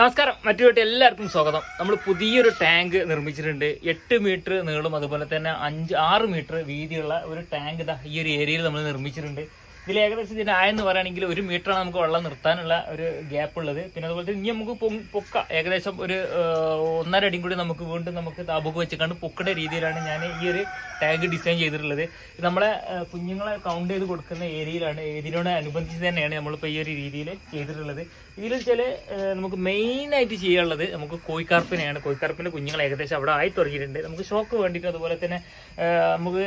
നമസ്കാരം. മറ്റു എല്ലാവർക്കും സ്വാഗതം. നമ്മൾ പുതിയൊരു ടാങ്ക് നിർമ്മിച്ചിട്ടുണ്ട്. എട്ട് മീറ്റർ നീളും അതുപോലെ തന്നെ അഞ്ച് ആറ് മീറ്റർ വീതിയുള്ള ഒരു ടാങ്ക് ഈ ഒരു ഏരിയയിൽ നമ്മൾ നിർമ്മിച്ചിട്ടുണ്ട്. ഇതിൽ ഏകദേശം ഇതിന്റെ ആയെന്ന് പറയുകയാണെങ്കിൽ ഒരു മീറ്ററാണ് നമുക്ക് വെള്ളം നിർത്താനുള്ള ഒരു ഗ്യാപ്പ് ഉള്ളത്. പിന്നെ അതുപോലെ തന്നെ ഇനി നമുക്ക് പൊക്ക ഏകദേശം ഒരു ഒന്നര അടിയും കൂടി നമുക്ക് വീണ്ടും നമുക്ക് താബുക്ക് കണ്ട് പൊക്കുന്ന രീതിയിലാണ് ഞാൻ ഈ ഒരു ടാങ്ക് ഡിസൈൻ ചെയ്തിട്ടുള്ളത്. നമ്മളെ കുഞ്ഞുങ്ങളെ കൗണ്ട് ചെയ്ത് കൊടുക്കുന്ന ഏരിയയിലാണ് ഏരിയയോട് അനുബന്ധിച്ച് തന്നെയാണ് നമ്മളിപ്പോൾ ഈ ഒരു രീതിയിൽ ചെയ്തിട്ടുള്ളത്. ഇതിൽ ചില നമുക്ക് മെയിനായിട്ട് ചെയ്യാനുള്ളത് നമുക്ക് കോഴിക്കാർപ്പിനെയാണ്. കോഴിക്കാർപ്പിന്റെ കുഞ്ഞുങ്ങൾ ഏകദേശം അവിടെ ആയി തുടങ്ങിയിട്ടുണ്ട്. നമുക്ക് ഷോക്ക് വേണ്ടിയിട്ട് അതുപോലെ തന്നെ നമുക്ക്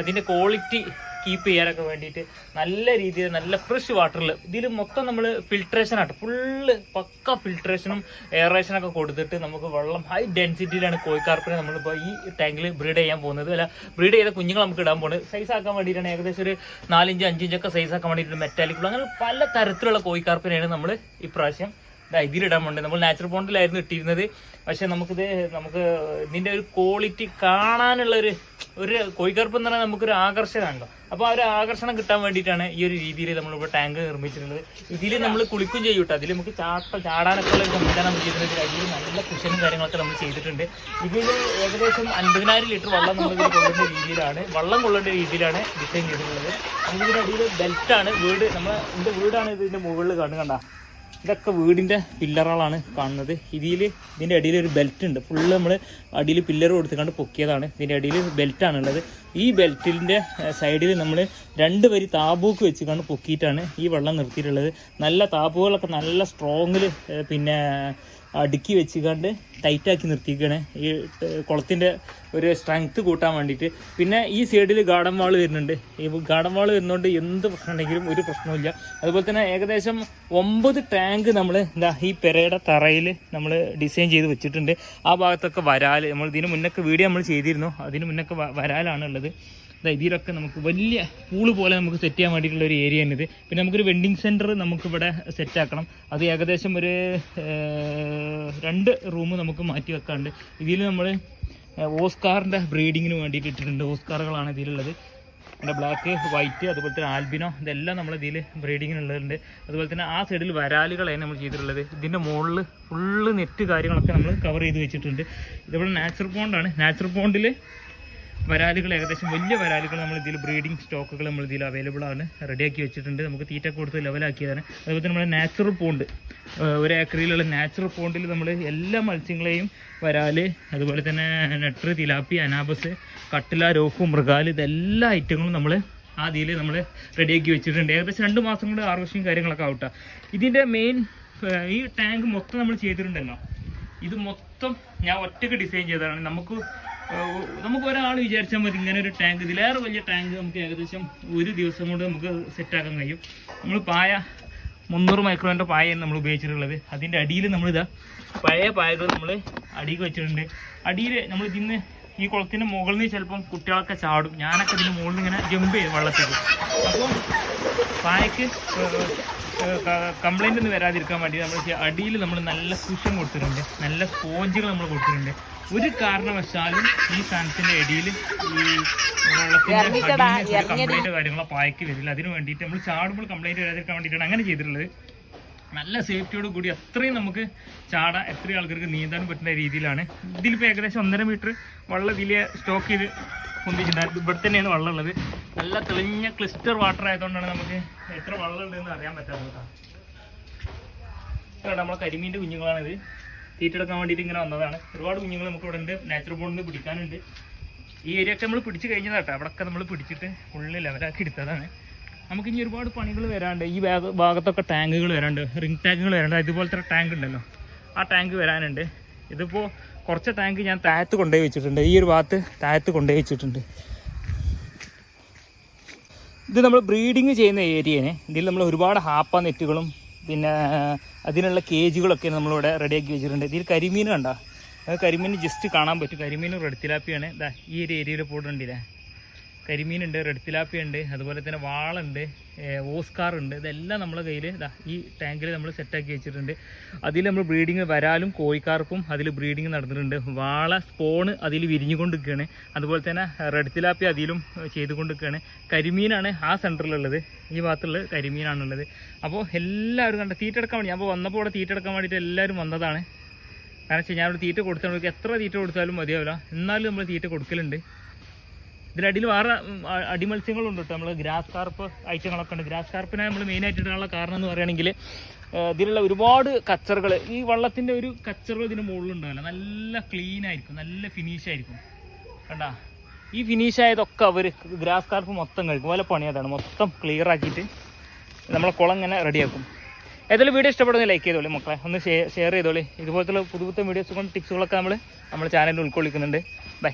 അതിന്റെ ക്വാളിറ്റി കീപ്പ് ചെയ്യാനൊക്കെ വേണ്ടിയിട്ട് നല്ല രീതിയിൽ നല്ല ഫ്രഷ് വാട്ടറിൽ ഇതിൽ മൊത്തം നമ്മൾ ഫിൽട്രേഷൻ ആട്ടോ. ഫുള്ള് പക്ക ഫിൽട്രേഷനും എയറേഷനൊക്കെ കൊടുത്തിട്ട് നമുക്ക് വെള്ളം ഹൈ ഡെൻസിറ്റിയിലാണ് കോഴിക്കാർപ്പിനെ നമ്മളിപ്പോൾ ഈ ടാങ്കിൽ ബ്രീഡ് ചെയ്യാൻ പോകുന്നത്. അല്ല ബ്രീഡ് ചെയ്ത കുഞ്ഞുങ്ങൾ നമുക്ക് ഇടാൻ പോകുന്നത് സൈസ് ആക്കാൻ വേണ്ടിയിട്ടാണ് ഏകദേശം ഒരു നാലിഞ്ച് അഞ്ചിഞ്ചൊക്കെ സൈസ് ആക്കാൻ വേണ്ടിയിട്ട് മെറ്റാലിക്കുള്ള അങ്ങനെ പല തരത്തിലുള്ള കോഴിക്കാർപ്പിനെയാണ് നമ്മൾ ഇപ്രാവശ്യം ഇതിലിടാൻ വേണ്ടി നമ്മൾ നാച്ചുറൽ ബോണ്ടിലായിരുന്നു ഇട്ടിരുന്നത്. പക്ഷെ നമുക്കിത് നമുക്ക് ഇതിന്റെ ഒരു ക്വാളിറ്റി കാണാനുള്ള ഒരു ഒരു കോഴിക്കറുപ്പ് എന്ന് പറഞ്ഞാൽ നമുക്കൊരു ആകർഷകമാണല്ലോ അപ്പോൾ ആ ഒരു ആകർഷണം കിട്ടാൻ വേണ്ടിയിട്ടാണ് ഈ ഒരു രീതിയിൽ നമ്മളിപ്പോൾ ടാങ്ക് നിർമ്മിച്ചിട്ടുള്ളത്. ഇതിൽ നമ്മൾ കുളിക്കും ചെയ്യും കേട്ടോ അതിൽ നമുക്ക് ചാട്ട ചാടാനൊക്കെ ഉള്ള ഒരു സംവിധാനം നമ്മൾ ചെയ്തിട്ടുണ്ട്. അതിൽ നല്ല കുഷനും കാര്യങ്ങളൊക്കെ നമ്മൾ ചെയ്തിട്ടുണ്ട്. ഇതിൽ ഏകദേശം അൻപതിനായിരം ലിറ്റർ വെള്ളം നമ്മൾ കൊള്ളുന്ന രീതിയിലാണ് വെള്ളം കൊള്ളേണ്ട രീതിയിലാണ് ഡിസൈൻ ചെയ്തിട്ടുള്ളത്. അടിയിൽ ബെൽറ്റാണ് വീട് നമ്മൾ എന്റെ വീടാണ് ഇതിന്റെ മുകളിൽ കാണുക കണ്ട. ഇതൊക്കെ വീടിന്റെ പില്ലറുകളാണ് കാണുന്നത്. ഇതിൽ ഇതിന്റെ അടിയിൽ ഒരു ബെൽറ്റ് ഉണ്ട്. ഫുള്ള് നമ്മൾ അടിയിൽ പില്ലർ കൊടുത്തുകൊണ്ട് പൊക്കിയതാണ്. ഇതിന്റെ അടിയിൽ ബെൽറ്റ് ആണുള്ളത് ഈ ബെൽറ്റിന്റെ സൈഡിൽ നമ്മൾ രണ്ട് വരി താബൂക്ക് വെച്ചുകൊണ്ട് പൊക്കിയിട്ടാണ് ഈ വെള്ളം നിർത്തിയിട്ടുള്ളത്. നല്ല താബൂകളൊക്കെ നല്ല സ്ട്രോങ്ങിൽ പിന്നെ അടുക്കി വെച്ചുകൊണ്ട് ടൈറ്റാക്കി നിർത്തിയിരിക്കുകയാണ് ഈ കുളത്തിന്റെ ഒരു സ്ട്രെങ്ത് കൂട്ടാൻ വേണ്ടിയിട്ട്. പിന്നെ ഈ സൈഡിൽ ഗാർഡൻ വാൾ വരുന്നുണ്ട്. ഈ ഗാർഡൻ വാൾ വരുന്നതുകൊണ്ട് എന്ത് പ്രശ്നം ഉണ്ടെങ്കിലും ഒരു പ്രശ്നവുമില്ല. അതുപോലെ തന്നെ ഏകദേശം ഒമ്പത് ടാങ്ക് നമ്മൾ എന്താ ഈ പെരയുടെ തറയിൽ നമ്മൾ ഡിസൈൻ ചെയ്ത് വെച്ചിട്ടുണ്ട്. ആ ഭാഗത്തൊക്കെ വരാൽ നമ്മൾ ഇതിന് മുന്നൊക്കെ വീഡിയോ നമ്മൾ ചെയ്തിരുന്നു. അതിന് മുന്നൊക്കെ വരാലാണ് ഉള്ളത്. ഇതിലൊക്കെ നമുക്ക് വലിയ പൂൾ പോലെ നമുക്ക് സെറ്റ് ചെയ്യാൻ വേണ്ടിയിട്ടുള്ള ഒരു ഏരിയ ആണിത് പിന്നെ നമുക്കൊരു വെൻഡിങ് സെന്റർ നമുക്കിവിടെ സെറ്റ് ആക്കണം. അത് ഏകദേശം ഒരു രണ്ട് റൂം നമുക്ക് മാറ്റി വെക്കാണ്ട് ഇതിൽ നമ്മൾ ഓസ്കാറിന്റെ ബ്രീഡിങ്ങിന് വേണ്ടിയിട്ട് ഇട്ടിട്ടുണ്ട്. ഓസ്കാറുകളാണ് ഇതിലുള്ളത്. പിന്നെ ബ്ലാക്ക് വൈറ്റ് അതുപോലെ തന്നെ ആൽബിനോ ഇതെല്ലാം നമ്മൾ ബ്രീഡിങ്ങിനുള്ളതുണ്ട് അതുപോലെ തന്നെ ആ സൈഡിൽ വരാലുകളാണ് നമ്മൾ ചെയ്തിട്ടുള്ളത്. ഇതിന്റെ മുകളിൽ ഫുള്ള് നെറ്റ് കാര്യങ്ങളൊക്കെ നമ്മൾ കവർ ചെയ്ത് വെച്ചിട്ടുണ്ട്. ഇതിവിടെ നാച്ചുറൽ പോണ്ടാണ് നാച്ചുറൽ പോണ്ടിൽ വരാലുകൾ ഏകദേശം വലിയ വരാലുകൾ നമ്മൾ ഇതിൽ ബ്രീഡിംഗ് സ്റ്റോക്കുകൾ നമ്മൾ ഇതിൽ അവൈലബിൾ ആണ്. റെഡിയാക്കി വെച്ചിട്ടുണ്ട്. നമുക്ക് തീറ്റ കൊടുത്ത് ലെവലാക്കിയതാണ് അതുപോലെ തന്നെ നമ്മുടെ നാച്ചുറൽ പോണ്ട് ഒരു ഏക്കറിയിലുള്ള നാച്ചുറൽ പോണ്ടിൽ നമ്മൾ എല്ലാ മത്സ്യങ്ങളെയും വരാൽ അതുപോലെ തന്നെ നെട്ടർ തിലാപ്പി അനാബസ് കട്ടില രോഫു മൃഗാൽ ഇതെല്ലാ ഐറ്റങ്ങളും നമ്മൾ ആ ഇതിൽ നമ്മൾ റെഡിയാക്കി വെച്ചിട്ടുണ്ട്. ഏകദേശം രണ്ട് മാസം കൊണ്ട് വർഷം കാര്യങ്ങളൊക്കെ ആവട്ടെ. ഇതിന്റെ മെയിൻ ഈ ടാങ്ക് മൊത്തം നമ്മൾ ചെയ്തിട്ടുണ്ടല്ലോ. ഇത് മൊത്തം ഞാൻ ഒറ്റയ്ക്ക് ഡിസൈൻ ചെയ്തതാണ്. നമുക്ക് നമുക്ക് ഒരാൾ വിചാരിച്ചാൽ മതി ഇങ്ങനെ ഒരു ടാങ്ക് ഇതിലേറെ വലിയ ടാങ്ക് നമുക്ക് ഏകദേശം ഒരു ദിവസം കൊണ്ട് നമുക്ക് സെറ്റാക്കാൻ കഴിയും. നമ്മൾ പായ മുന്നൂറ് മൈക്രോന്റെ പായയാണ് നമ്മൾ ഉപയോഗിച്ചിട്ടുള്ളത്. അതിന്റെ അടിയിൽ നമ്മളിതാ പഴയ പായകൾ നമ്മൾ അടിയിൽ വെച്ചിട്ടുണ്ട്. അടിയിൽ നമ്മൾ ഇതിന്ന് ഈ കുളത്തിന്റെ മുകളിൽ നിന്ന് ചിലപ്പം കുട്ടികളൊക്കെ ചാടും. ഞാനൊക്കെ ഇതിന്റെ മുകളിൽ ഇങ്ങനെ ജമ്പ് ചെയ്യും വെള്ളത്തിൽ അപ്പോൾ പായക്ക് കംപ്ലൈന്റ് ഒന്നും വരാതിരിക്കാൻ വേണ്ടി നമ്മൾ അടിയിൽ നമ്മൾ നല്ല കുഷൻ കൊടുത്തിട്ടുണ്ട്. നല്ല സ്പോഞ്ചുകൾ നമ്മൾ കൊടുത്തിട്ടുണ്ട്. ഒരു കാരണവശാലും ഈ സാധനത്തിന്റെ അടിയിൽ ഈ വെള്ളത്തിന്റെ കംപ്ലൈന്റ് കാര്യങ്ങളോ പായ്ക്ക് വരില്ല. അതിന് വേണ്ടിയിട്ട് നമ്മൾ ചാടുമ്പോൾ കംപ്ലൈന്റ് വരാതിരിക്കാൻ വേണ്ടിയിട്ടാണ് അങ്ങനെ ചെയ്തിട്ടുള്ളത്. നല്ല സേഫ്റ്റിയോട് കൂടി അത്രയും നമുക്ക് ചാടാൻ എത്രയും ആൾക്കാർക്ക് നീന്താൻ പറ്റുന്ന രീതിയിലാണ്. ഇതിലിപ്പോൾ ഏകദേശം ഒന്നര മീറ്റർ വെള്ളം ഇതിലെ സ്റ്റോക്ക് ചെയ്ത് പൊന്തിച്ചിട്ടുണ്ട്. ഇവിടെ തന്നെയാണ് വെള്ളം ഉള്ളത് നല്ല തെളിഞ്ഞ ക്ലിസ്റ്റർ വാട്ടർ ആയതുകൊണ്ടാണ് നമുക്ക് എത്ര വെള്ളം ഉണ്ടെന്ന് അറിയാൻ പറ്റാത്തത് നമ്മളെ കരിമീന്റെ കുഞ്ഞുങ്ങളാണിത്. തീറ്റെടുക്കാൻ വേണ്ടിയിട്ട് ഇങ്ങനെ വന്നതാണ്. ഒരുപാട് കുഞ്ഞുങ്ങൾ നമുക്ക് ഇവിടെ ഉണ്ട്. നാച്ചുറൽ ബോണ്ടിൽ നിന്ന് പിടിക്കാനുണ്ട്. ഈ ഏരിയ ഒക്കെ നമ്മൾ പിടിച്ച് കഴിഞ്ഞതാട്ടോ അവിടെയൊക്കെ നമ്മൾ പിടിച്ചിട്ട് ഫുള്ള് ലെവലാക്കി എടുത്തതാണ്. നമുക്ക് ഇനി ഒരുപാട് പണികൾ വരാണ്ട്. ഈ ഭാഗ ഭാഗത്തൊക്കെ ടാങ്കുകൾ വരാണ്ട്. റിംഗ് ടാങ്കുകൾ വരാണ്ട്. ഇതുപോലത്തെ ടാങ്ക് ഉണ്ടല്ലോ. ആ ടാങ്ക് വരാനുണ്ട്. ഇതിപ്പോൾ കുറച്ച് ടാങ്ക് ഞാൻ താഴത്ത് കൊണ്ടുപോയി വെച്ചിട്ടുണ്ട്. ഈ ഒരു ഭാഗത്ത് താഴത്ത് കൊണ്ടുപോയി വെച്ചിട്ടുണ്ട്. ഇത് നമ്മൾ ബ്രീഡിങ് ചെയ്യുന്ന ഏരിയനെ ഇതിൽ നമ്മൾ ഒരുപാട് ഹാപ്പ നെറ്റുകളും പിന്നെ അതിനുള്ള കേജുകളൊക്കെ നമ്മളിവിടെ റെഡിയാക്കി വെച്ചിട്ടുണ്ട്. ഇതിൽ കരിമീൻ കണ്ട? കരിമീൻ ജസ്റ്റ് കാണാൻ പറ്റും. കരിമീനും റെഡ് തിലാപ്പിയാണ് ഈ ഒരു ഏരിയയിൽ പോയിട്ടുണ്ടില്ലേ? കരിമീനുണ്ട് റെഡ് തിലാപ്പി ഉണ്ട് അതുപോലെ തന്നെ വാളുണ്ട് ഓസ്കാർ ഉണ്ട് ഇതെല്ലാം നമ്മളെ കയ്യിൽ ഈ ടാങ്കിൽ നമ്മൾ സെറ്റാക്കി വെച്ചിട്ടുണ്ട്. അതിൽ നമ്മൾ ബ്രീഡിങ് വരാലും കോഴിക്കാർക്കും അതിൽ ബ്രീഡിങ് നടന്നിട്ടുണ്ട്. വാള സ്പോണ് അതിൽ വിരിഞ്ഞുകൊണ്ടിരിക്കുകയാണ്. അതുപോലെ തന്നെ റെഡ് തിലാപ്പി അതിലും ചെയ്തുകൊണ്ടിരിക്കുകയാണ്. കരിമീനാണ് ആ സെന്ററിലുള്ളത് ഈ ഭാഗത്തുള്ള കരിമീനാണുള്ളത്. അപ്പോൾ എല്ലാവരും കണ്ട തീറ്റ എടുക്കാൻ വേണ്ടി അപ്പോൾ വന്നപ്പോൾ ഇവിടെ തീറ്റ എടുക്കാൻ വേണ്ടിയിട്ട് എല്ലാവരും വന്നതാണ്. കാരണം വെച്ചാൽ ഞാനൊരു തീറ്റ കൊടുത്താൽ എത്ര തീറ്റ കൊടുത്താലും മതിയാവില്ല. എന്നാലും നമ്മൾ തീറ്റ കൊടുക്കലുണ്ട്. ഇതിനടിയിൽ വേറെ അടിമത്സ്യങ്ങളുണ്ട് കേട്ടോ നമ്മൾ ഗ്രാസ് കാർപ്പ് ഐറ്റങ്ങളൊക്കെ ഉണ്ട്. ഗ്രാസ് കാർപ്പിനെ നമ്മൾ മെയിൻ ആയിട്ട് ഇടാനുള്ള കാരണം എന്ന് പറയുകയാണെങ്കിൽ ഇതിലുള്ള ഒരുപാട് കച്ചറുകൾ ഈ വള്ളത്തിന്റെ ഒരു കച്ചറുകൾ ഇതിന് മുകളിലുണ്ടാവില്ല. നല്ല ക്ലീൻ ആയിരിക്കും നല്ല ഫിനിഷ് ആയിരിക്കും. കണ്ടാ? ഈ ഫിനിഷ് ആയതൊക്കെ അവർ ഗ്രാസ് കാർപ്പ് മൊത്തം കഴിക്കും. പോലെ പണി അതാണ്. മൊത്തം ക്ലിയർ ആക്കിയിട്ട് നമ്മളെ കുളം ഇങ്ങനെ റെഡിയാക്കും. ഏതായാലും വീഡിയോ ഇഷ്ടപ്പെടുന്ന ലൈക്ക് ചെയ്തോളി മക്കളെ. ഒന്ന് ഷെയർ ചെയ്തോളി. ഇതുപോലത്തെ പുതു പുത്തൻ വീഡിയോസുകളും ടിപ്സുകളൊക്കെ നമ്മൾ നമ്മുടെ ചാനലിൽ ഉൾക്കൊള്ളിക്കുന്നുണ്ട്. ബൈ